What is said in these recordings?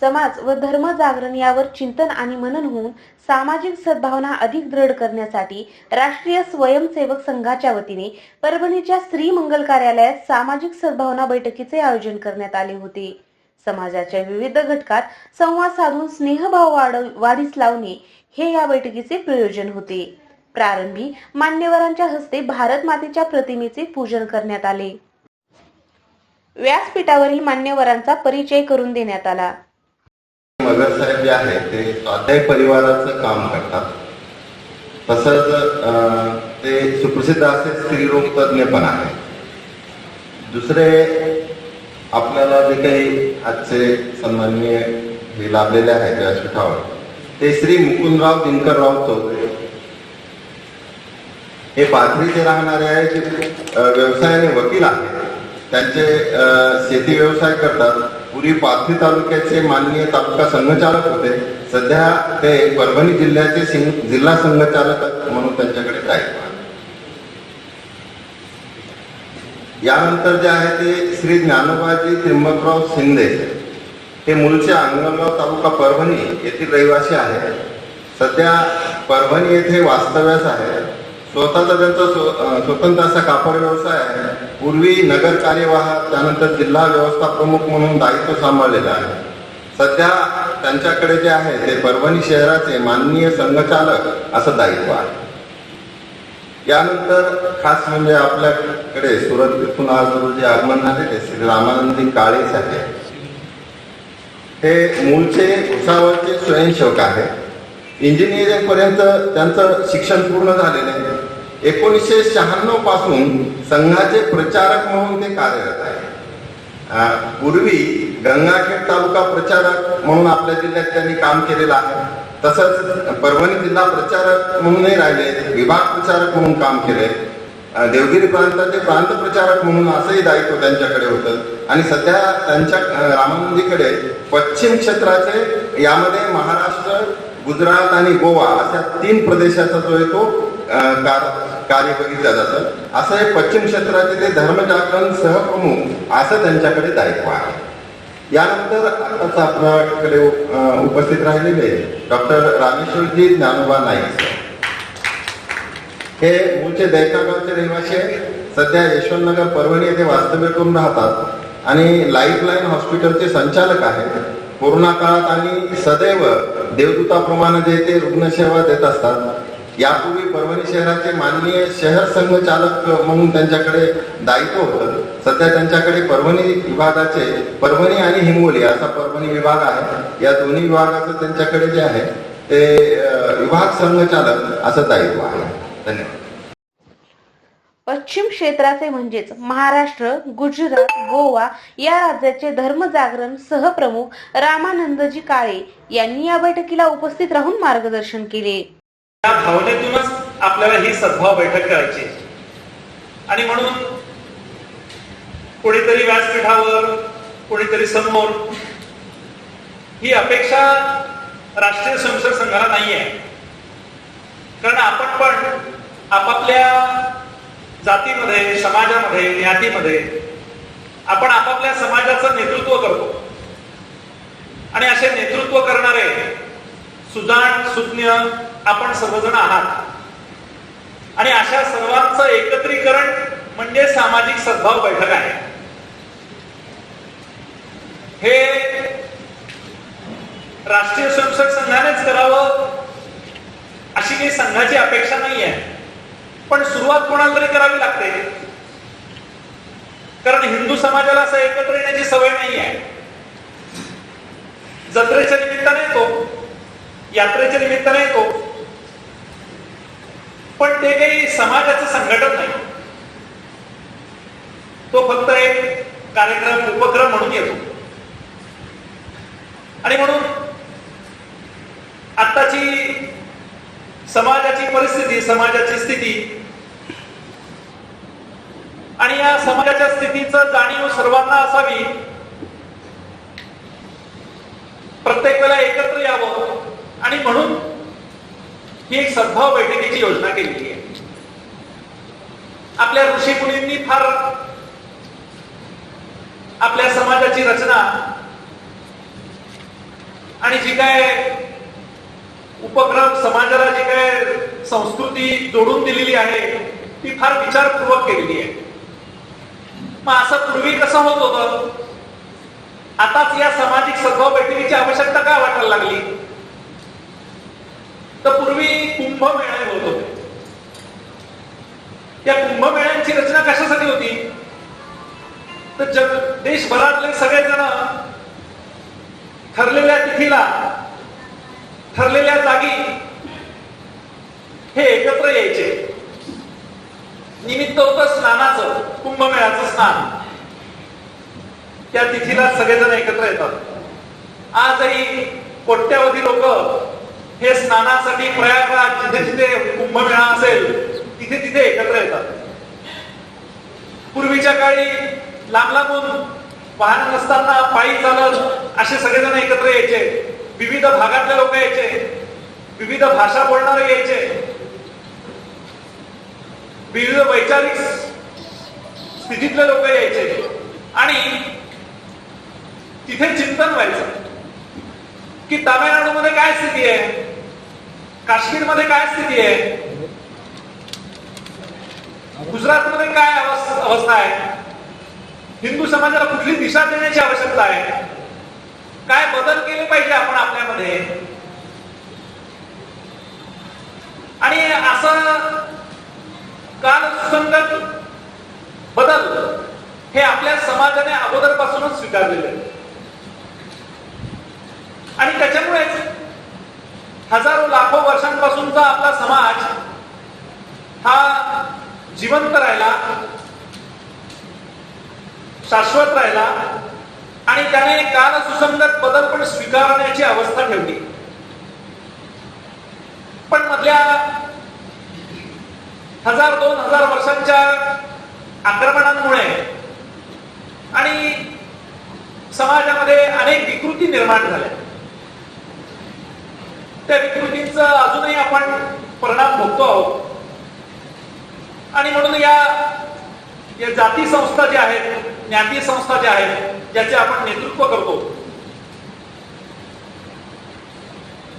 समाज व धर्म जागरण यावर चिंतन आणि मनन होऊन सामाजिक सद्भावना अधिक दृढ करण्यासाठी राष्ट्रीय स्वयंसेवक संघाच्या वतीने परभणीच्या स्त्री मंगल कार्यालयात सामाजिक सद्भावना बैठकीचे आयोजन करण्यात आले होते. समाजाच्या विविध घटकात संवाद साधून स्नेहभाव वाढीस लावणे हे या बैठकीचे प्रयोजन होते. प्रारंभी मान्यवरांच्या हस्ते भारत मातेच्या प्रतिमेचे पूजन करण्यात आले. व्यासपीठावरील मान्यवरांचा परिचय करून देण्यात आला. मगर साहेब जे आहेत ते स्वाध्याय परिवाराचं काम करतात. तसंच अं, ते सुप्रसिद्ध असे स्त्रीरोग तज्ज्ञ पण आहे दुसरे आपल्याला जे काही आजचे सन्माननीय हे लाभलेले आहेत व्यासपीठावर ते श्री मुकुंदराव दिनकरराव चौधरी. हे पाथरीचे राहणारे आहे जे व्यवसायाने वकील आहेत त्यांचे शेती व्यवसाय करतात. पूर्वी पाथरी तालुक्याचे माननीय तालुका संघचालक होते. सध्या ते परभणी जिल्ह्याचे जिल्हा संघचालक म्हणून त्यांच्याकडे दायित्व यानंतर जे आहे ते श्री ज्ञानोबाजी त्रिंबकराव शिंदे. हे मूळचे अंगणगाव तालुका परभणी येथील रहिवासी आहेत. सध्या परभणी येथे वास्तव्यास आहे स्वतःचा त्यांचा स्वतंत्र असा कापड व्यवसाय आहे. पूर्वी नगर कार्यवाह त्यानंतर जिल्हा व्यवस्था प्रमुख म्हणून दायित्व सांभाळलेलं आहे. सध्या त्यांच्याकडे जे आहे ते परभणी शहराचे माननीय संघचालक असं दायित्व आहे. यानंतर खास म्हणजे आपल्याकडे सुरत येथून आज जे आगमन झाले ते श्री रामानंदी काळे साहेब हे मूळचे भुसावळचे स्वयंसेवक आहे. इंजिनिअरिंग पर्यंत त्यांचं शिक्षण पूर्ण झालेलं आहे. एकोणीसशे शहाण्णवपासून संघाचे प्रचारक म्हणून ते कार्यरत आहे पूर्वी गंगाखेड तालुका प्रचारक म्हणून आपल्या जिल्ह्यात त्यांनी काम केलेलं आहे. तसंच परभणी जिल्हा प्रचारक म्हणूनही राहिले विभाग प्रचारक म्हणून काम केले देवगिरी प्रांताचे प्रांत प्रचारक म्हणून असंही दायित्व त्यांच्याकडे होतं. आणि सध्या त्यांच्या अं, रामानंदीकडे पश्चिम क्षेत्राचे यामध्ये महाराष्ट्र गुजरात आणि गोवा अशा तीन प्रदेशाचा जो आहे तो कार्य बघितलं जातं. असं हे पश्चिम क्षेत्राचे ते धर्मजागरण सहप्रमुख असं त्यांच्याकडे दायित्व आहे. यानंतर आताच आपल्याकडे उपस्थित राहिलेले डॉक्टर रामेश्वरजी ज्ञानोबा नाईक हे मूळचे दैतागावचे रहिवासी आहे सध्या यशवंतनगर परभणी येथे वास्तव्य करून राहतात. आणि लाईफलाईन हॉस्पिटलचे संचालक आहेत. कोरोना काळात आणि सदैव देवदूताप्रमाणे जे ते रुग्णसेवा देत असतात यापूर्वी परभणी शहराचे माननीय शहर संघचालक म्हणून त्यांच्याकडे दायित्व होतं. सध्या त्यांच्याकडे परभणी विभागाचे परभणी आणि हिंगोली असा परभणी विभाग आहे. या दोन्ही विभागाचं त्यांच्याकडे जे आहे ते विभाग संघचालक असं दायित्व आहे. धन्यवाद. पश्चिम क्षेत्राचे म्हणजेच महाराष्ट्र गुजरात गोवा या राज्याचे धर्म जागरण सहप्रमुख रामानंदजी काळे यांनी या बैठकीला उपस्थित राहून मार्गदर्शन केले. या भावनेतूनच आपल्याला ही सद्भाव बैठक करायची आणि म्हणून कोणीतरी व्यासपीठावर कोणीतरी समोर ही अपेक्षा राष्ट्रीय स्वयंसेवक संघाला नाही आहे कारण आपण पण आपापल्या जातीमध्ये समाजामध्ये ज्ञातीमध्ये आपण आपापल्या समाजाचं नेतृत्व करतो. आणि असे नेतृत्व करणारे सुजाण सुज्ञ आपण सर्वजण आहात. आणि अशा सर्वांचं एकत्रीकरण म्हणजे सामाजिक सद्भाव बैठक आहे. हे राष्ट्रीय स्वयंसेवक संघानेच करावं अशी काही संघाची अपेक्षा नाही आहे पण सुरुवात कोणाला तरी करावी लागते? कारण हिंदू समाजाला असं एकत्र येण्याची सवय नाही आहे. जत्रेच्या निमित्ताने येतो. यात्रेच्या निमित्ताने येतो. पण ते काही समाजाचं संघटन नाही. तो फक्त एक कार्यक्रम उपक्रम म्हणून येतो. आणि म्हणून आत्ताची समाजाची परिस्थिती समाजाची स्थिती आणि या समाजाच्या स्थितीचं जाणीव सर्वांना असावी. प्रत्येक वेळेला एकत्र यावं. आणि म्हणून ही एक सद्भाव बैठकीची योजना केलेली आहे. आपल्या ऋषी मुलींनी फार आपल्या समाजाची रचना आणि जी काय उपक्रम समाजाला जी काय संस्कृती जोडून दिलेली आहे ती फार विचारपूर्वक केलेली आहे. मग असं पूर्वी कसं होत होतं? आताच या सामाजिक सद्भाव बैठकीची आवश्यकता का वाटायला लागली? तर पूर्वी कुंभमेळे होत होते. या कुंभमेळ्यांची रचना कशासाठी होती? तर जग देशभरातले सगळेजण ठरलेल्या तिथीला ठरलेल्या जागी हे एकत्र यायचे. निमित्त होतं स्नानाचं कुंभमेळाचं स्नान. त्या तिथीला सगळेजण एकत्र येतात. आजही कोट्यावधी लोक हे स्नानासाठी प्रयागराज जिथे जिथे कुंभमेळा असेल तिथे तिथे एकत्र येतात. पूर्वीच्या काळी लांब लांबून वाहन नसताना पायी चालत असे सगळेजण एकत्र यायचे. विविध भागातले लोक यायचे. विविध भाषा बोलणारे यायचे. विविध वैचारिक स्थितीतले लोक यायचे. आणि तिथे चिंतन व्हायचं. की तामिळनाडूमध्ये काय स्थिती आहे? काश्मीरमध्ये काय स्थिती आहे? गुजरातमध्ये काय अवस्था आहे? हिंदू समाजाला कुठली दिशा देण्याची आवश्यकता आहे? काय बदल केले पाहिजे आपण आपल्यामध्ये? आणि असं काल सुसंगत बदल हे आपल्या समाजाने अगोदरपासूनच स्वीकारलेले आहे. आणि त्याच्यामुळेच हजारो लाखो वर्षांपासूनचा आपला समाज हा जिवंत राहिला शाश्वत राहिला आणि त्याने काल सुसंगत बदल पण स्वीकारण्याची अवस्था ठेवली पण मधल्या हजार दोन हजार वर्षांच्या आक्रमणांमुळे आणि समाजामध्ये अनेक विकृती निर्माण झाल्या. त्या विकृतींचा अजूनही आपण परिणाम भोगतो आहोत. आणि म्हणून या या जाती संस्था ज्या आहेत ज्ञाती संस्था ज्या आहेत ज्याचे आपण नेतृत्व करतो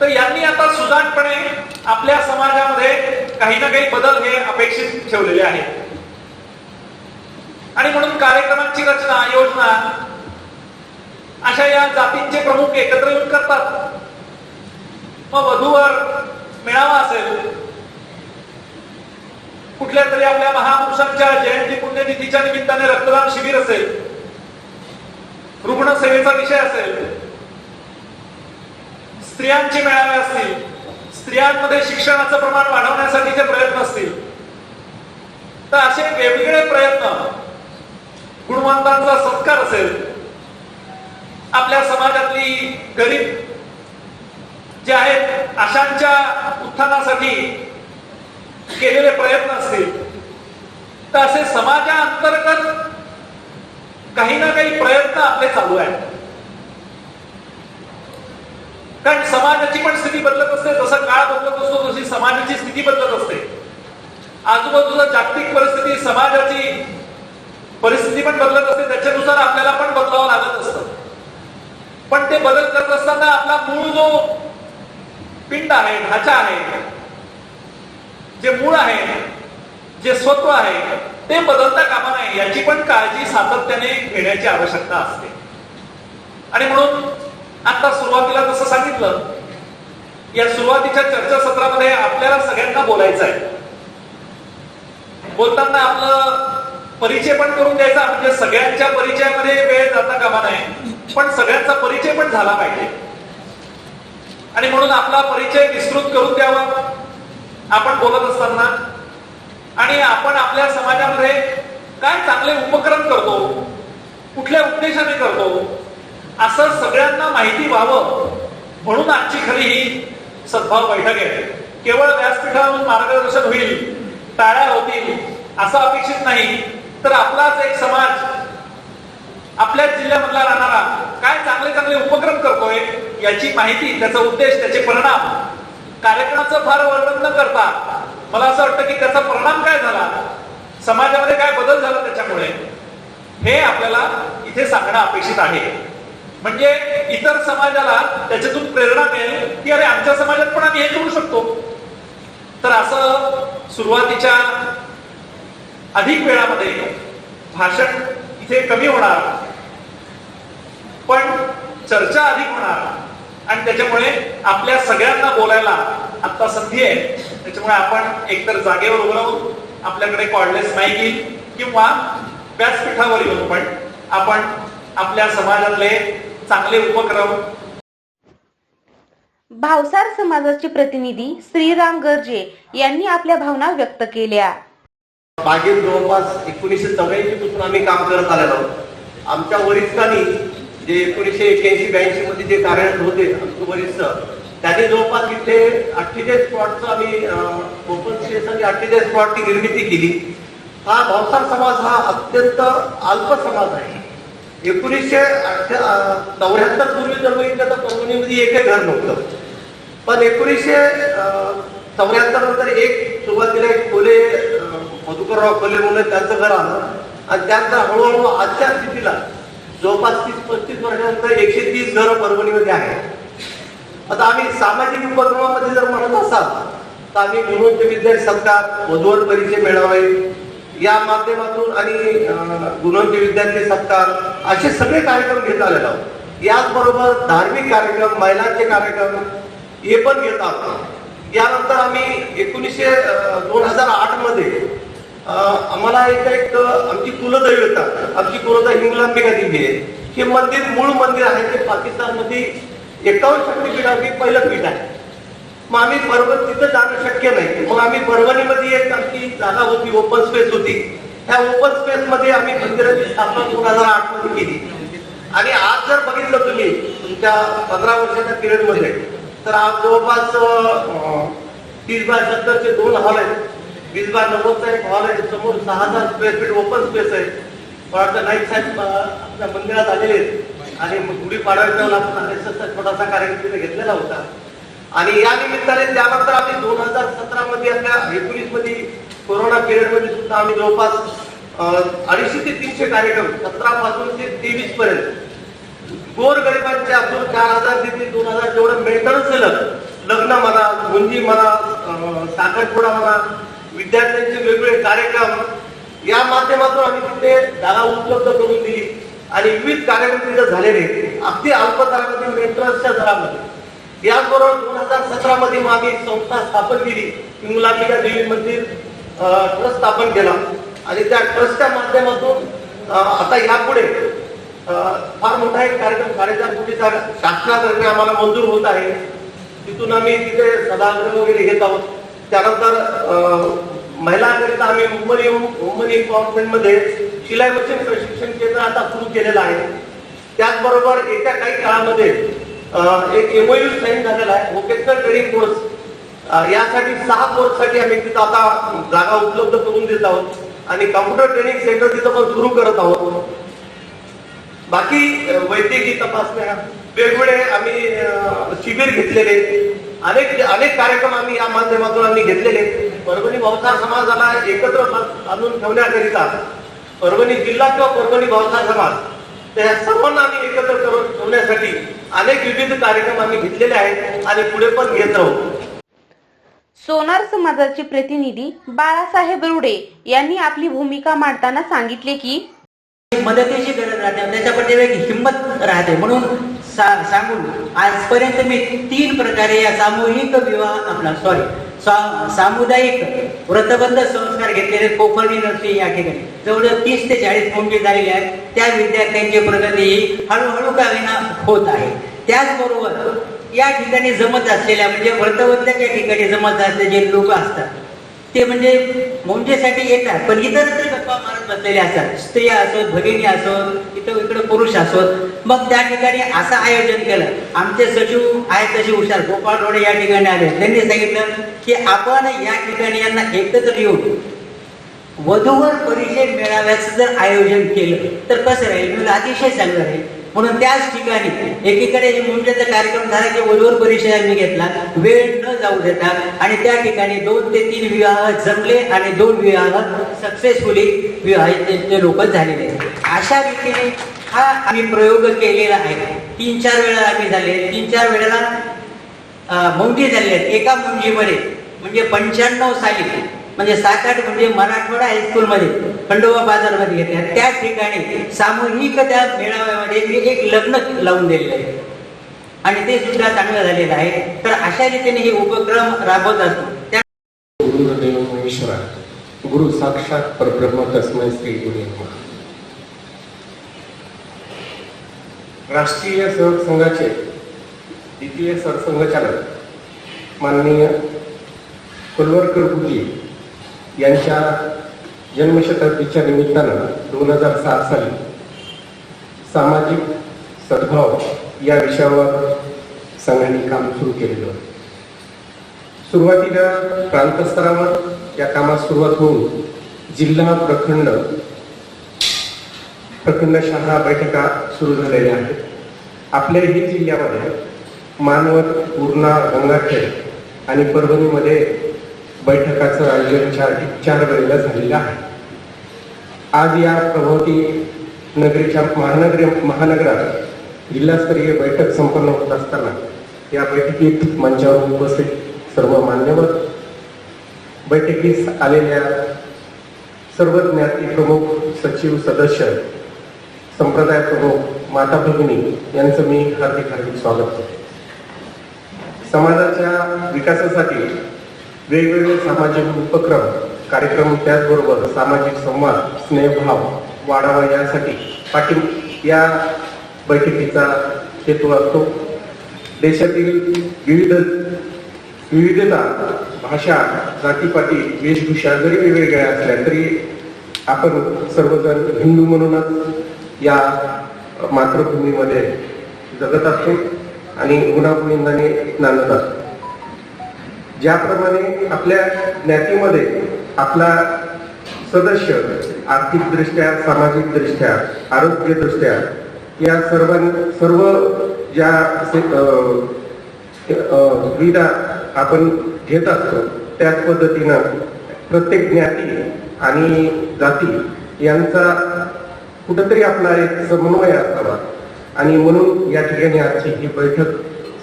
तर यांनी आता सुजाटपणे आपल्या समाजामध्ये काही ना काही बदल हे अपेक्षित ठेवलेले आहेत. आणि म्हणून कार्यक्रमांची रचना योजना अशा या जातींचे प्रमुख एकत्र येऊन करतात. मग वधूवर मेळावा असेल कुठल्या तरी आपल्या महापुरुषांच्या जयंती पुण्यतिथीच्या निमित्ताने रक्तदान शिबिर असेल रुग्णसेवेचा विषय असेल स्त्रियांचे मेळावे असतील स्त्रियांमध्ये शिक्षणाचं प्रमाण वाढवण्यासाठीचे प्रयत्न असतील तर असे वेगवेगळे प्रयत्न गुणवंतांचा सत्कार असेल आपल्या समाजातली गरीब जे आहेत अशांच्या उत्थानासाठी केलेले प्रयत्न असतील तर असे समाजाअंतर्गत काही ना काही प्रयत्न आपले चालू आहेत. कारण समाजाची पण स्थिती बदलत असते जसा काळ बदलत असतो तशी समाजाची स्थिती बदलत असते. आजूबाजूला जागतिक परिस्थिती समाजाची परिस्थिती पण बदलत असते त्याच्यानुसार आपल्याला पण बदलावं लागत असतं. पण ते बदल करत असताना आपला मूळ जो पिंड आहे ढाचा आहे जे मूळ आहे जे स्वत्व आहे ते बदलता कामा नये याची पण काळजी सातत्याने घेण्याची आवश्यकता असते. आणि म्हणून आता सुरुवातीला जसं सांगितलं या सुरुवातीच्या चर्चासत्रामध्ये आपल्याला सगळ्यांना बोलायचं आहे. बोलताना आपलं परिचय पण करून द्यायचा म्हणजे सगळ्यांच्या परिचयामध्ये वेळ जाता कामा नाही पण सगळ्यांचा परिचय पण झाला पाहिजे. आणि म्हणून आपला परिचय विस्तृत करून द्यावा. आपण बोलत असताना. आणि आपण आपल्या समाजामध्ये काय चांगले उपक्रम करतो कुठल्या उद्देशाने करतो असं सगळ्यांना माहिती व्हावं म्हणून आजची खरी ही सद्भाव बैठक आहे. केवळ व्यासपीठावरून मार्गदर्शन होईल टाळ्या होतील असं अपेक्षित नाही. तर आपलाच एक समाज आपल्याच जिल्ह्यामधला राहणारा काय चांगले चांगले उपक्रम करतोय याची माहिती त्याचा उद्देश त्याचे परिणाम कार्यक्रमाचं फार वर्णन न करता मला असं वाटतं की त्याचा परिणाम काय झाला? समाजामध्ये काय बदल झाला त्याच्यामुळे? हे आपल्याला इथे सांगणं अपेक्षित आहे. म्हणजे इतर समाजाला त्याच्यातून प्रेरणा मिळेल की अरे आमच्या समाजात पण आम्ही हे करू शकतो. तर असं सुरुवातीच्या अधिक वेळामध्ये भाषण इथे कमी होणार पण चर्चा अधिक होणार. आणि त्याच्यामुळे आपल्या सगळ्यांना बोलायला आता संधी आहे. त्याच्यामुळे आपण एकतर जागेवर उभं राहून आपल्याकडे कॉर्डलेस माईक येईल किंवा व्यासपीठावर येऊन पण आपण आपल्या समाजातले चांगले उपक्रम. भावसार समाजाचे प्रतिनिधी श्रीराम गर्जे यांनी आपल्या भावना व्यक्त केल्या. मागील जवळपास एकोणीसशे चौऱ्याऐंशी पासून आम्ही काम करत आलेलो आहोत. आमच्या वरिष्ठांनी जे एकोणीसशे एक्याऐंशी ब्याऐंशी मध्ये जे कार्यरत होते आमचे वरिष्ठ त्यांनी जवळपास इथे अठ्ठेचाळीस प्लॉटचं आम्ही ओपन स्पेस आणि अठ्ठेचाळीस प्लॉटची निर्मिती केली. हा भावसार समाज हा अत्यंत अल्प समाज आहे. एकोणीसशे चौऱ्याहत्तर पूर्वी जर बघितलं तर परभणीमध्ये एकही घर नव्हतं. पण एकोणीसशे चौऱ्याहत्तर नंतर एक सुरुवातीला एक खोले मधुकरराव खोले म्हणून त्यांचं घर आलं. आणि त्यानंतर हळूहळू आजच्या स्थितीला जवळपास तीस पस्तीस वर्षानंतर एकशे तीस घरं परभणीमध्ये आहेत. आता आम्ही सामाजिक उपक्रमामध्ये जर म्हणत असाल तर आम्ही गुणवंत विद्यार्थी सत्कार वधूवर परिचय मिळावे या माध्यमातून आणि गुणवंत विद्यार्थी सत्कार असे सगळे कार्यक्रम घेत आलेलो आहोत. याचबरोबर धार्मिक कार्यक्रम महिलांचे कार्यक्रम हे पण घेत आहोत. यानंतर आम्ही एकोणीसशे दोन हजार आठमध्ये आम्हाला एक एक आमची कुलदैवता आमची कुलदैव हिंगलांबिका देवी आहे हे मंदिर मूळ मंदिर आहे ते पाकिस्तानमध्ये एकावन्न शक्तीपीठापैकी पहिलं पीठ आहे. मग आम्ही परभणी तिथं जाणं शक्य नाही. मग आम्ही परभणीमध्ये एक आमची जागा होती ओपन स्पेस होती. त्या ओपन स्पेस मध्ये आम्ही मंदिराची स्थापना दोन हजार आठमध्ये केली. आणि आज जर बघितलं तुम्ही तुमच्या पंधरा वर्षाच्या पिरियडमध्ये तर आज जवळपास तीस बाय सत्तरचे दोन हॉल आहेत. वीस बाय नव्वदचा एक हॉल आहे. समोर सहा हजार स्क्वेअर फीट ओपन स्पेस आहे. मला वाटतं नाईक साहेब आपल्या मंदिरात आलेले आहेत. आणि मग गुढीपाडव्याच्या आपण छोटासा कार्यक्रम तिथे घेतलेला होता. आणि या निमित्ताने त्यानंतर आम्ही दोन हजार सतरा मध्ये आपल्या एकोणीसमध्ये कोरोना पिरियडमध्ये सुद्धा आम्ही जवळपास अडीचशे ते तीनशे कार्यक्रम सतरा पासून ते तेवीस पर्यंत गोर गरिबांचे आपण चार हजार ते दोन हजार जेवढं मेंटेनन्स केलं लग्न. म्हणा गुंजी म्हणा साखरपुडा म्हणा विद्यार्थ्यांचे वेगवेगळे कार्यक्रम या माध्यमातून आम्ही तिथे जागा उपलब्ध करून दिली. आणि विविध कार्यक्रम तिथे झालेले. अगदी अल्प दरामध्ये मेंटेनन्सच्या दरामध्ये. याचबरोबर दोन हजार सतरा मध्ये मग एक संस्था स्थापन केली. इंगलांबिका देवी मंदिर ट्रस्ट स्थापन केला. आणि त्या ट्रस्टच्या माध्यमातून आता यापुढे फार मोठा एक कार्यक्रम साडेचार कोटीचा शासनातर्फे आम्हाला मंजूर होत आहे. तिथून आम्ही तिथे सदाग्रह वगैरे घेत आहोत. त्यानंतर महिलांकरिता आम्ही मुंबई वुमन एम्पॉवरमेंटमध्ये शिलाई मशीन प्रशिक्षण केंद्र आता सुरू केलेलं आहे. त्याचबरोबर येत्या काही काळामध्ये एक एमओयू साईन झालेला आहे व्होकेशनल ट्रेनिंग कोर्स यासाठी सहा कोर्ससाठी आम्ही तिथं आता जागा उपलब्ध करून देत आहोत आणि कम्प्युटर ट्रेनिंग सेंटर तिथं पण सुरू करत आहोत. बाकी वैद्यकीय तपासण्या वेगवेगळे आम्ही शिबिर घेतलेले. अनेक अनेक कार्यक्रम आम्ही या माध्यमातून आम्ही घेतलेले. परभणी भावसार समाजाला एकत्र आणून ठेवण्याकरिता परभणी जिल्हा किंवा परभणी भावसार समाज त्या सर्वांना आम्ही एकत्र करून ठेवण्यासाठी अनेक विविध कार्यक्रम आम्ही घेतलेले आहेत आणि पुढे पण घेत राहू. सोनार समाजाचे प्रतिनिधी बाळासाहेब रुडे यांनी आपली भूमिका मांडताना सांगितले की मदतीची गरज राहते त्याच्यामध्ये एक हिंमत राहते. म्हणून सा- सांगून आजपर्यंत मी तीन प्रकारे या सामूहिक विवाह आपला सॉरी सामुदायिक व्रतबंध संस्कार घेतलेले कोपर्णी नर्सिंग या ठिकाणी. जवळजवळ तीस ते चाळीस मुंबई झालेले आहेत. त्या विद्यार्थ्यांची प्रगती ही हळूहळू का विना होत आहे. त्याचबरोबर या ठिकाणी जमत असलेल्या म्हणजे व्रतबंधाच्या ठिकाणी जमत असलेले जे लोक असतात ते म्हणजे मोंजेसाठी येतात पण इतर गप्पा मारत बसलेले असतात. स्त्रिया असोत भगिनी असोत इथं इकडे पुरुष असोत मग त्या ठिकाणी असं आयोजन केलं. आमचे सचिव आहेत तसे हुशार. गोपाळ रोडे या ठिकाणी आले. त्यांनी सांगितलं की आपण या ठिकाणी यांना एकत्र येऊन वधूवर परिचय मेळाव्याचं जर आयोजन केलं तर कसं राहील? म्हणजे अतिशय चांगलं राहील. म्हणून त्याच ठिकाणी एकीकडे जे मुंडेचा कार्यक्रम झाला की वधूवर परिषदांनी घेतला वेळ न जाऊ देता आणि त्या ठिकाणी दोन ते तीन विवाह जमले आणि दोन विवाह सक्सेसफुली विवाहित लोक झालेले आहेत. अशा रीतीने हा आम्ही प्रयोग केलेला आहे. तीन चार वेळा आम्ही झाले. तीन चार वेळेला मुंगी झाले आहेत. एका मुंजीमध्ये म्हणजे पंच्याण्णव साली म्हणजे सात आठ म्हणजे मराठवाडा हायस्कूलमध्ये खंडोबा बाजारमध्ये घेतल्या त्या ठिकाणी सामूहिक त्या मेळाव्यामध्ये मी एक लग्न लावून दिलेलं आहे. आणि ते सुद्धा चांगलं झालेलं आहे. तर अशा रीतीने हे उपक्रम राबवत असतो त्या गुरुदेव महेश्वरा गुरु साक्षात परब्रह्म तस्मय श्री गुरु राष्ट्रीय सेवक संघाचे द्वितीय सरसंघचालक माननीय कुलवरकर गुरुजी यांच्या जन्मशताब्दीच्या निमित्तानं दोन हजार सात साली सामाजिक सद्भाव या विषयावर संघांनी काम सुरू केलेलं होतं. सुरुवातीला प्रांतस्तरावर या कामास सुरुवात होऊन जिल्हा प्रखंड प्रखंड शाखा बैठका सुरू झालेल्या आहेत. आपल्याही जिल्ह्यामध्ये मानवत पूर्णा गंगाखेड आणि परभणीमध्ये बैठकाचं आयोजन चार चार वेळेला झालेलं आहे. आज या प्रभावती नगरीच्या महानगरी महानगरात जिल्हास्तरीय बैठक संपन्न होत असताना या बैठकीत मंचावर उपस्थित सर्व मान्यवर बैठकीस आलेल्या सर्व ज्ञाती प्रमुख सचिव सदस्य संप्रदाय प्रमुख माता भगिनी यांचं मी हार्दिक हार्दिक स्वागत करतो. समाजाच्या विकासासाठी वेगवेगळे सामाजिक उपक्रम कार्यक्रम त्याचबरोबर सामाजिक संवाद स्नेहभाव वाढावा यासाठी पाठी या बैठकीचा हेतू असतो. देशातील विविध विविधता भाषा जातीपाती वेशभूषा जरी वेगवेगळ्या असल्या तरी आपण सर्वजण हिंदू म्हणूनच या मातृभूमीमध्ये जगत असतो आणि गुणागोविंदाने नांदत असतो. ज्याप्रमाणे आपल्या ज्ञातीमध्ये आपला सदस्य आर्थिकदृष्ट्या सामाजिकदृष्ट्या आरोग्यदृष्ट्या या सर्वां सर्व ज्या सुविधा आपण घेत असतो त्याच पद्धतीनं प्रत्येक ज्ञाती आणि जाती यांचा कुठंतरी आपला एक समन्वय असावा. आणि म्हणून या ठिकाणी आजची ही बैठक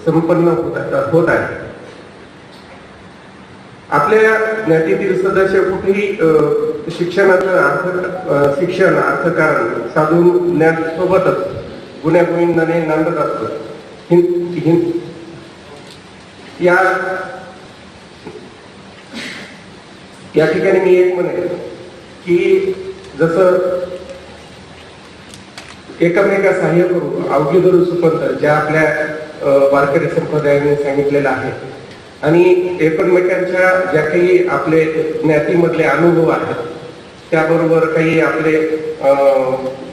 संपन्न होत होत आहे. आपल्या ज्ञातीतील सदस्य कुठेही शिक्षणाचं अर्थ शिक्षण अर्थकारण साधून ज्ञान सोबतच गुण्यागोविंदाने नांदत असतो. या या ठिकाणी मी एक म्हणेन की जसं एकमेका सहाय्य करू अवघी धरू सुपंत ज्या आपल्या वारकरी संप्रदायाने सांगितलेलं आहे आणि एकमेकांच्या ज्या काही आपले ज्ञातीमधले अनुभव आहेत त्याबरोबर काही आपले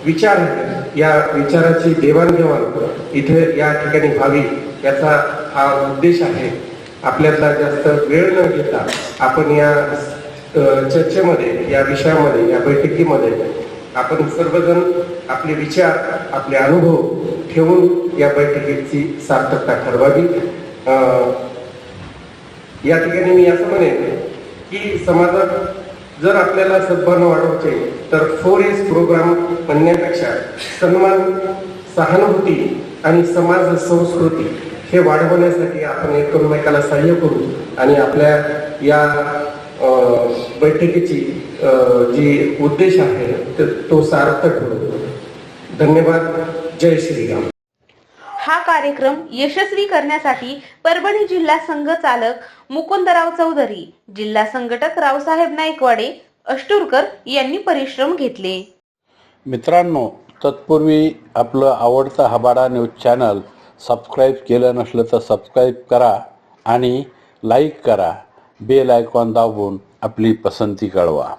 विचार या विचाराची देवाणघेवाण इथे या ठिकाणी व्हावी याचा हा उद्देश आहे. आपल्याला जास्त वेळ न घेता आपण या चर्चेमध्ये या विषयामध्ये या बैठकीमध्ये आपण सर्वजण आपले विचार आपले अनुभव ठेवून या बैठकीची सार्थकता ठरवावी. या ठिकाणी मी असं म्हणेन की समाजात जर आपल्याला सद्भावना वाढवचे तर फोर एस प्रोग्राम म्हणण्यापेक्षा सन्मान सहानुभूती आणि समाज संस्कृती हे वाढवण्यासाठी आपण एकमेकाला सहाय्य करू आणि आपल्या या बैठकीची जी उद्देश आहे तो सार्थक होईल धन्यवाद. जय श्रीराम. हा कार्यक्रम यशस्वी करण्यासाठी परभणी जिल्हा संघ चालक मुकुंदराव चौधरी जिल्हा संघटक रावसाहेब नाईकवाडे अष्टूरकर यांनी परिश्रम घेतले. मित्रांनो तत्पूर्वी आपलं आवडतं हबाडा न्यूज चॅनल सबस्क्राईब केलं नसलं तर सबस्क्राईब करा आणि लाईक करा. बेल आयकॉन दाबून आपली पसंती कळवा.